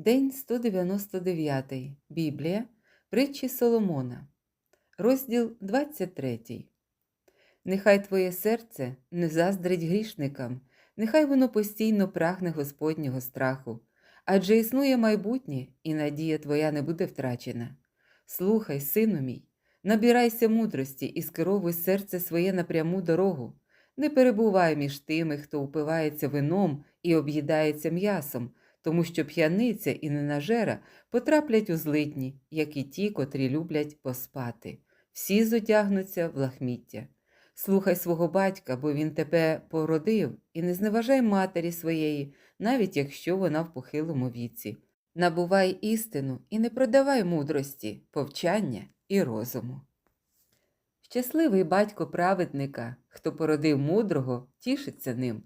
День 199. Біблія. Притчі Соломона. Розділ 23. Нехай твоє серце не заздрить грішникам, нехай воно постійно прагне Господнього страху, адже існує майбутнє, і надія твоя не буде втрачена. Слухай, сину мій, набирайся мудрості і скеровуй серце своє на пряму дорогу. Не перебувай між тими, хто упивається вином і об'їдається м'ясом, тому що п'яниця і ненажера потраплять у злитні, як і ті, котрі люблять поспати. Всі зодягнуться в лахміття. Слухай свого батька, бо він тебе породив, і не зневажай матері своєї, навіть якщо вона в похилому віці. Набувай істину і не продавай мудрості, повчання і розуму. Щасливий батько праведника, хто породив мудрого, тішиться ним.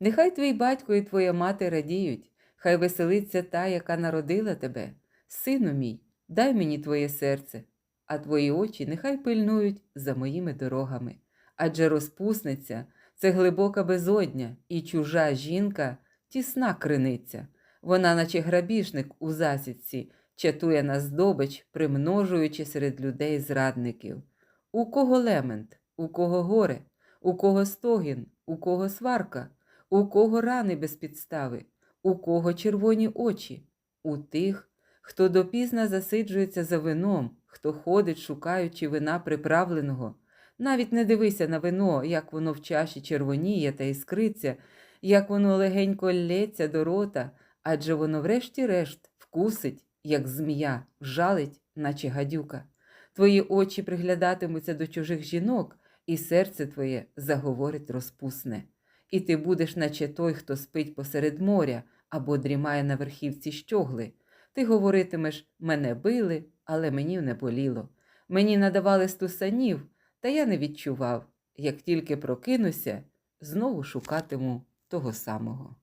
Нехай твій батько і твоя мати радіють, хай веселиться та, яка народила тебе. Сину мій, дай мені твоє серце, а твої очі нехай пильнують за моїми дорогами. Адже розпусниця це глибока безодня, і чужа жінка тісна криниця. Вона, наче грабіжник у засідці, чатує на здобич, примножуючи серед людей зрадників. У кого лемент, у кого горе, у кого стогін, у кого сварка, у кого рани без підстави, у кого червоні очі, у тих, хто допізна засиджується за вином, хто ходить, шукаючи вина приправленого. Навіть не дивися на вино, як воно в чаші червоніє та іскриться, як воно легенько лється до рота, адже воно врешті-решт вкусить, як змія, жалить, наче гадюка. Твої очі приглядатимуться до чужих жінок, і серце твоє заговорить розпусне. І ти будеш, наче той, хто спить посеред моря або дрімає на верхівці щогли. Ти говоритимеш мене били, але мені не боліло. Мені надавали стусанів, та я не відчував. Як тільки прокинуся, знову шукатиму того самого.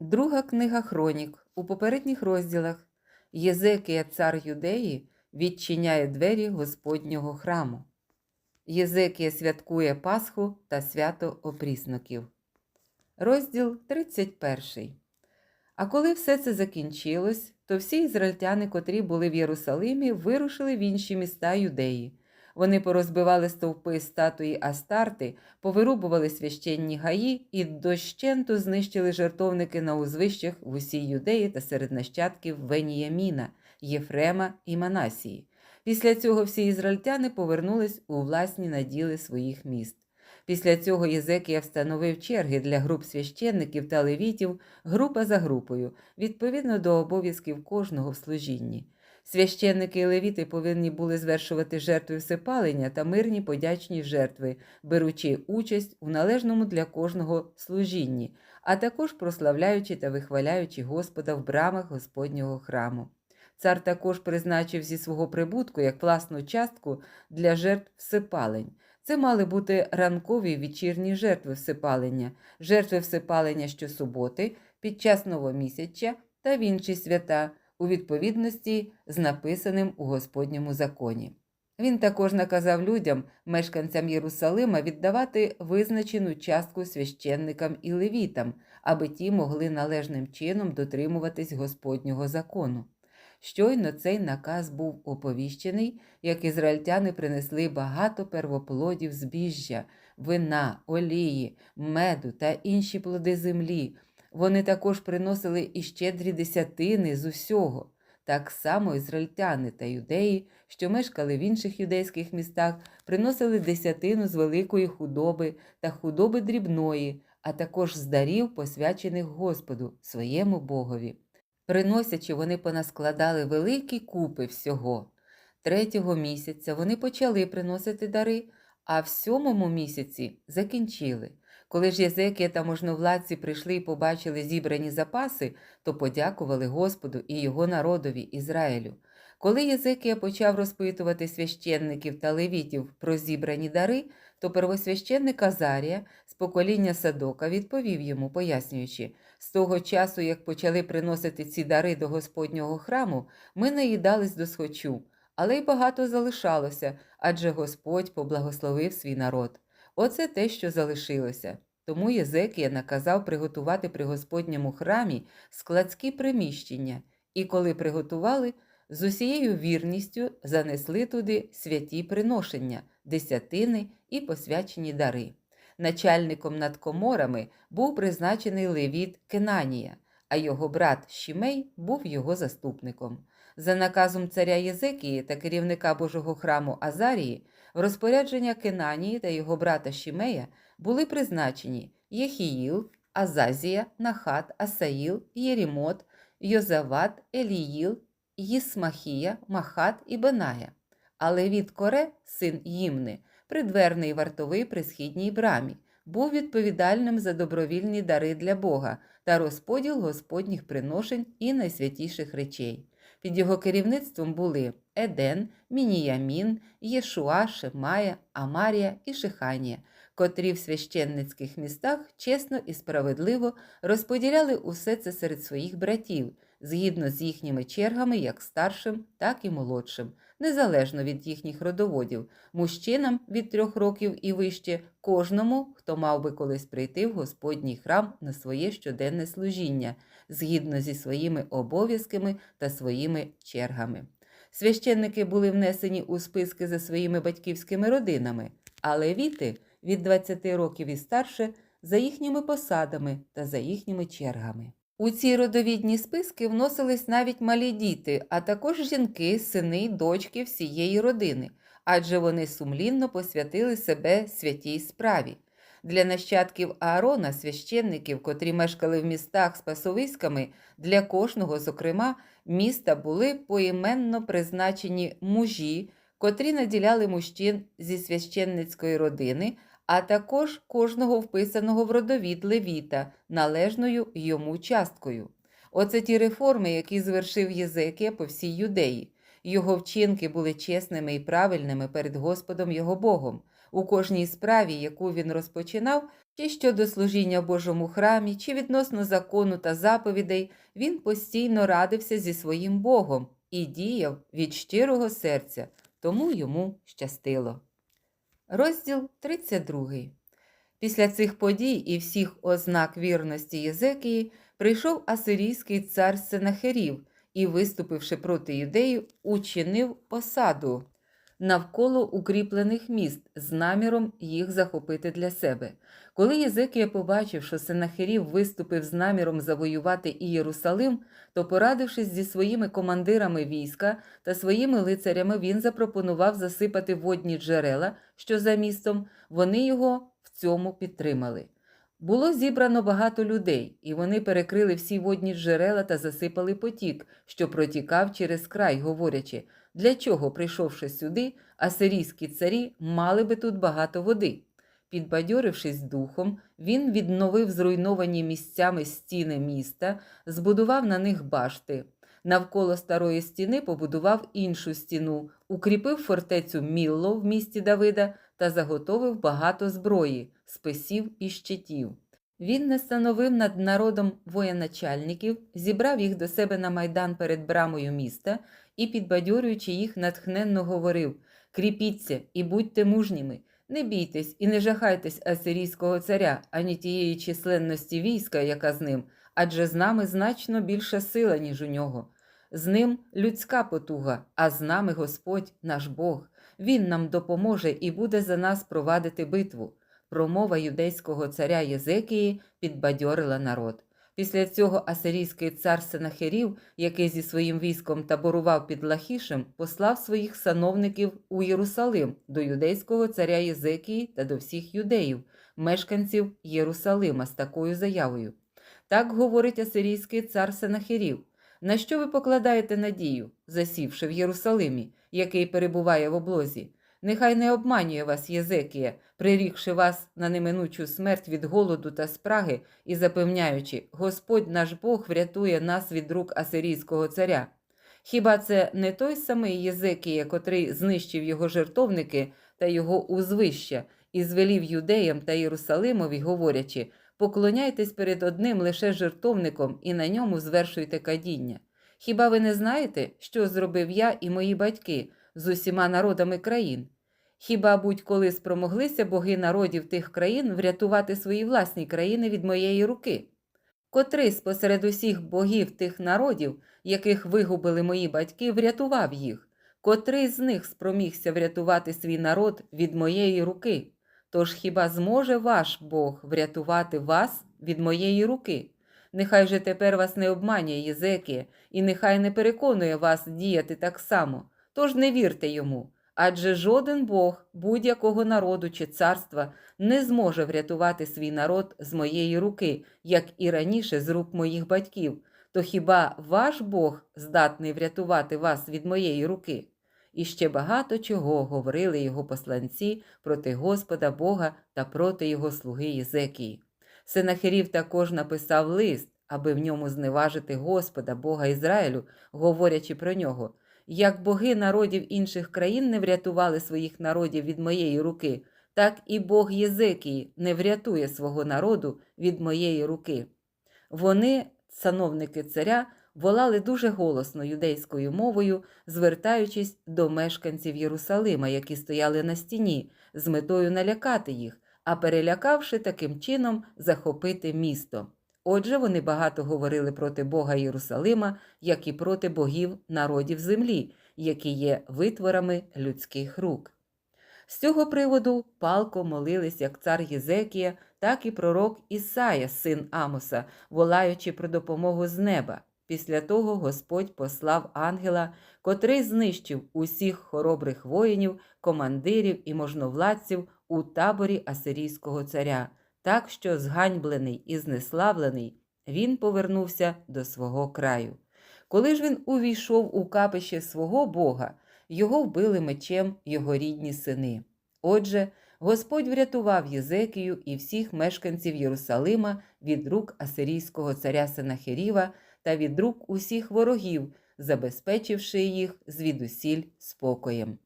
Друга книга Хронік у попередніх розділах Єзекія, цар Юдеї, відчиняє двері Господнього храму. Єзекія святкує Пасху та свято опрісноків. Розділ 31. А коли все це закінчилось, то всі ізраїльтяни, котрі були в Єрусалимі, вирушили в інші міста юдеї. Вони порозбивали стовпи статуї Астарти, повирубували священні гаї і дощенту знищили жертовники на узвищах в усій юдеї та серед нащадків Веніяміна, Єфрема і Манасії. Після цього всі ізраїльтяни повернулись у власні наділи своїх міст. Після цього Єзекія встановив черги для груп священників та левітів, група за групою, відповідно до обов'язків кожного в служінні. Священники і левіти повинні були звершувати жертви всепалення та мирні подячні жертви, беручи участь у належному для кожного служінні, а також прославляючи та вихваляючи Господа в брамах Господнього храму. Цар також призначив зі свого прибутку як власну частку для жертв всепалень. Це мали бути ранкові вечірні жертви всепалення, жертви всепалення щосуботи, під час новомісяча та в інші свята у відповідності з написаним у Господньому законі. Він також наказав людям, мешканцям Єрусалима, віддавати визначену частку священникам і левітам, аби ті могли належним чином дотримуватись Господнього закону. Щойно цей наказ був оповіщений, як ізраїльтяни принесли багато первоплодів збіжжя, вина, олії, меду та інші плоди землі. Вони також приносили і щедрі десятини з усього. Так само ізраїльтяни та юдеї, що мешкали в інших юдейських містах, приносили десятину з великої худоби та худоби дрібної, а також з дарів, посвячених Господу, своєму Богові. Приносячи, вони понаскладали великі купи всього. Третього місяця вони почали приносити дари, а в сьомому місяці закінчили. Коли ж Єзекія та можновладці прийшли і побачили зібрані запаси, то подякували Господу і його народові Ізраїлю. Коли Єзекія почав розпитувати священників та левітів про зібрані дари, то первосвященник Азарія з покоління Садока відповів йому, пояснюючи, з того часу, як почали приносити ці дари до Господнього храму, ми наїдались до схочу, але й багато залишалося, адже Господь поблагословив свій народ. Оце те, що залишилося. Тому Єзекія наказав приготувати при Господньому храмі складські приміщення, і коли приготували, з усією вірністю занесли туди святі приношення, десятини і посвячені дари. Начальником над коморами був призначений левіт Кенанія, а його брат Шімей був його заступником. За наказом царя Єзекії та керівника Божого храму Азарії, в розпорядження Кенанії та його брата Шімея були призначені Єхіїл, Азазія, Нахат, Асаїл, Єрімот, Йозават, Еліїл, Їсмахія, Махат і Беная. А Левіт Коре, син Їмни, придверний вартовий при східній брамі, був відповідальним за добровільні дари для Бога та розподіл господніх приношень і найсвятіших речей. Під його керівництвом були Еден, Мініямін, Єшуа, Шемая, Амарія і Шиханія, котрі в священницьких містах чесно і справедливо розподіляли усе це серед своїх братів, згідно з їхніми чергами як старшим, так і молодшим, незалежно від їхніх родоводів, мужчинам від трьох років і вище, кожному, хто мав би колись прийти в Господній храм на своє щоденне служіння, згідно зі своїми обов'язками та своїми чергами. Священники були внесені у списки за своїми батьківськими родинами, а левіти від 20 років і старше за їхніми посадами та за їхніми чергами. У ці родовідні списки вносились навіть малі діти, а також жінки, сини дочки всієї родини, адже вони сумлінно посвятили себе святій справі. Для нащадків Аарона, священників, котрі мешкали в містах з пасовиськами, для кожного, зокрема, міста були поіменно призначені мужі, котрі наділяли мужчин зі священницької родини, а також кожного вписаного в родовід левіта, належною йому часткою. Оце ті реформи, які звершив Єзекія по всій юдеї. Його вчинки були чесними і правильними перед Господом його Богом. У кожній справі, яку він розпочинав, чи щодо служіння Божому храмі, чи відносно закону та заповідей, він постійно радився зі своїм Богом і діяв від щирого серця, тому йому щастило. Розділ 32. Після цих подій і всіх ознак вірності Єзекії прийшов асирійський цар Сенахерів і, виступивши проти юдеїв, учинив осаду навколо укріплених міст з наміром їх захопити для себе. Коли Єзекія побачив, що Сенахерів виступив з наміром завоювати і Єрусалим, то, порадившись зі своїми командирами війська та своїми лицарями, він запропонував засипати водні джерела, що за містом, вони його в цьому підтримали. Було зібрано багато людей, і вони перекрили всі водні джерела та засипали потік, що протікав через край, говорячи, для чого, прийшовши сюди, асирійські царі мали би тут багато води. Підбадьорившись духом, він відновив зруйновані місцями стіни міста, збудував на них башти. Навколо старої стіни побудував іншу стіну, укріпив фортецю Мілло в місті Давида та заготовив багато зброї, списів і щитів. Він настановив над народом воєначальників, зібрав їх до себе на майдан перед брамою міста і, підбадьорюючи їх, натхненно говорив: Кріпіться і будьте мужніми, не бійтесь і не жахайтесь асирійського царя, ані тієї численності війська, яка з ним, адже з нами значно більша сила, ніж у нього. З ним людська потуга, а з нами Господь, наш Бог. Він нам допоможе і буде за нас провадити битву. Промова юдейського царя Єзекії підбадьорила народ. Після цього асирійський цар Сенахерів, який зі своїм військом таборував під Лахішем, послав своїх сановників у Єрусалим до юдейського царя Єзекії та до всіх юдеїв, мешканців Єрусалима з такою заявою. Так говорить асирійський цар Сенахерів. На що ви покладаєте надію, засівши в Єрусалимі, який перебуває в облозі? Нехай не обманює вас Єзекія, прирікши вас на неминучу смерть від голоду та спраги і запевняючи, Господь наш Бог врятує нас від рук асирійського царя. Хіба це не той самий Єзекія, котрий знищив його жертовники та його узвища і звелів юдеям та Єрусалимові, говорячи, поклоняйтесь перед одним лише жертовником і на ньому звершуйте кадіння. Хіба ви не знаєте, що зробив я і мої батьки з усіма народами країн? Хіба будь-коли спромоглися боги народів тих країн врятувати свої власні країни від моєї руки? Котрий спосеред усіх богів тих народів, яких вигубили мої батьки, врятував їх? Котрий з них спромігся врятувати свій народ від моєї руки? Тож хіба зможе ваш Бог врятувати вас від моєї руки? Нехай же тепер вас не обманює Єзекія, і нехай не переконує вас діяти так само, тож не вірте йому. Адже жоден Бог будь-якого народу чи царства не зможе врятувати свій народ з моєї руки, як і раніше з рук моїх батьків, то хіба ваш Бог здатний врятувати вас від моєї руки? І ще багато чого говорили його посланці проти Господа Бога та проти його слуги Єзекії. Сенахерів також написав лист, аби в ньому зневажити Господа, Бога Ізраїлю, говорячи про нього. Як боги народів інших країн не врятували своїх народів від моєї руки, так і Бог Єзекії не врятує свого народу від моєї руки. Вони, сановники царя, волали дуже голосно юдейською мовою, звертаючись до мешканців Єрусалима, які стояли на стіні, з метою налякати їх, а перелякавши таким чином захопити місто. Отже, вони багато говорили проти Бога Єрусалима, як і проти богів народів землі, які є витворами людських рук. З цього приводу палко молились як цар Єзекія, так і пророк Ісая, син Амоса, волаючи про допомогу з неба. Після того Господь послав ангела, котрий знищив усіх хоробрих воїнів, командирів і можновладців у таборі Асирійського царя, так що, зганьблений і знеславлений, він повернувся до свого краю. Коли ж він увійшов у капище свого Бога, його вбили мечем його рідні сини. Отже, Господь врятував Єзекію і всіх мешканців Єрусалима від рук асирійського царя Сенахеріва та від рук усіх ворогів, забезпечивши їх звідусіль спокоєм.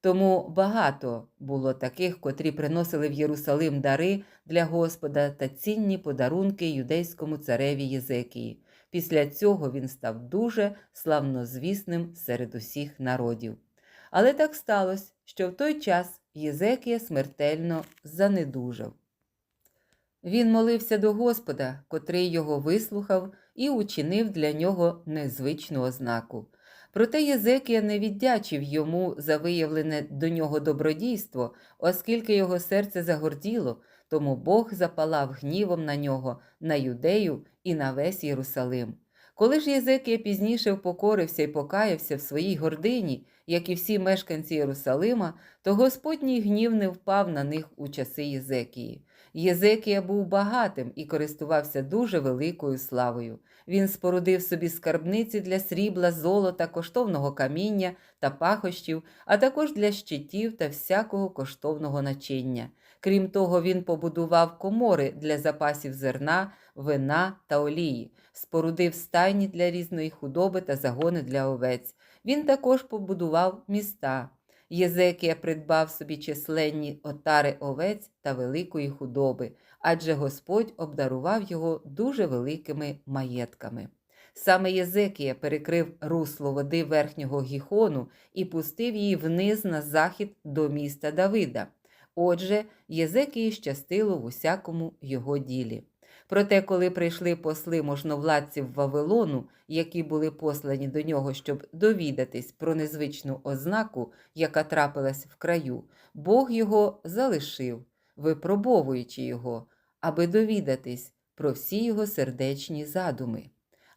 Тому багато було таких, котрі приносили в Єрусалим дари для Господа та цінні подарунки юдейському цареві Єзекії. Після цього він став дуже славнозвісним серед усіх народів. Але так сталося, що в той час Єзекія смертельно занедужав. Він молився до Господа, котрий його вислухав і учинив для нього незвичну ознаку. Проте Єзекія не віддячив йому за виявлене до нього добродійство, оскільки його серце загорділо, тому Бог запалав гнівом на нього, на юдею і на весь Єрусалим. Коли ж Єзекія пізніше впокорився і покаявся в своїй гордині, як і всі мешканці Єрусалима, то Господній гнів не впав на них у часи Єзекії. Єзекія був багатим і користувався дуже великою славою. Він спорудив собі скарбниці для срібла, золота, коштовного каміння та пахощів, а також для щитів та всякого коштовного начиння. Крім того, він побудував комори для запасів зерна, вина та олії, спорудив стайні для різної худоби та загони для овець. Він також побудував міста. Єзекія придбав собі численні отари овець та великої худоби, адже Господь обдарував його дуже великими маєтками. Саме Єзекія перекрив русло води верхнього гіхону і пустив її вниз на захід до міста Давида. Отже, Єзекії щастило в усякому його ділі. Проте, коли прийшли посли можновладців Вавилону, які були послані до нього, щоб довідатись про незвичну ознаку, яка трапилась в краю, Бог його залишив, випробовуючи його, аби довідатись про всі його сердечні задуми.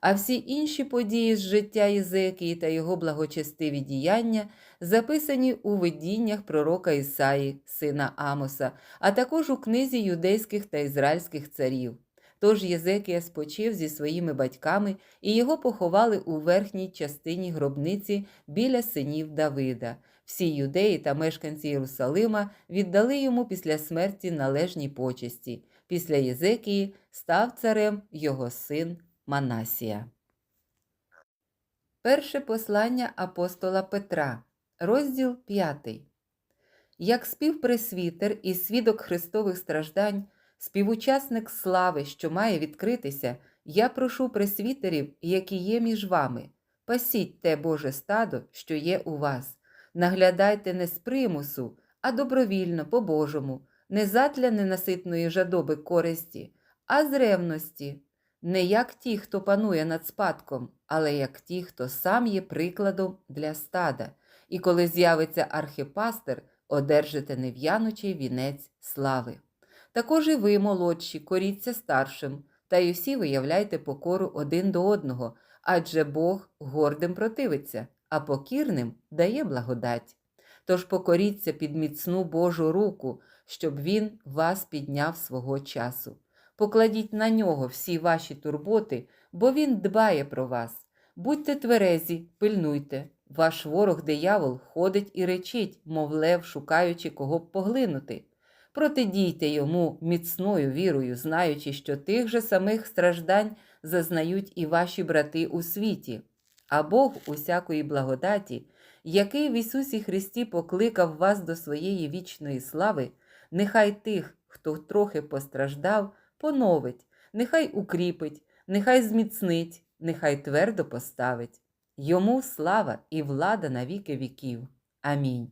А всі інші події з життя Єзекії та його благочестиві діяння записані у видіннях пророка Ісаї, сина Амоса, а також у книзі юдейських та ізраїльських царів. Тож Єзекія спочив зі своїми батьками, і його поховали у верхній частині гробниці біля синів Давида. Всі юдеї та мешканці Єрусалима віддали йому після смерті належні почесті. Після Єзекії став царем його син Манасія. Перше послання апостола Петра, розділ 5. Як співпресвітер і свідок Христових страждань, співучасник слави, що має відкритися, я прошу пресвітерів, які є між вами, пасіть те Боже стадо, що є у вас, наглядайте не з примусу, а добровільно, по-божому, не задля ненаситної жадоби користі, а з ревності, не як ті, хто панує над спадком, але як ті, хто сам є прикладом для стада, і коли з'явиться архипастер, одержите нев'янучий вінець слави. Також і ви, молодші, коріться старшим, та й усі виявляйте покору один до одного, адже Бог гордим противиться, а покірним дає благодать. Тож покоріться під міцну Божу руку, щоб Він вас підняв свого часу. Покладіть на нього всі ваші турботи, бо Він дбає про вас. Будьте тверезі, пильнуйте. Ваш ворог диявол ходить і речить, мов лев, шукаючи кого б поглинути. Протидійте йому міцною вірою, знаючи, що тих же самих страждань зазнають і ваші брати у світі. А Бог усякої благодаті, який в Ісусі Христі покликав вас до своєї вічної слави, нехай тих, хто трохи постраждав, поновить, нехай укріпить, нехай зміцнить, нехай твердо поставить. Йому слава і влада на віки віків. Амінь.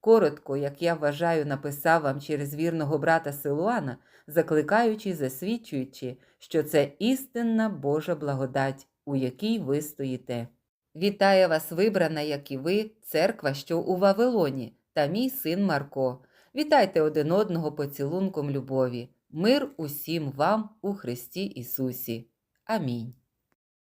Коротко, як я вважаю, написав вам через вірного брата Силуана, закликаючи, засвідчуючи, що це істинна Божа благодать, у якій ви стоїте. Вітає вас, вибрана, як і ви, церква, що у Вавилоні, та мій син Марко. Вітайте один одного поцілунком любові. Мир усім вам у Христі Ісусі. Амінь.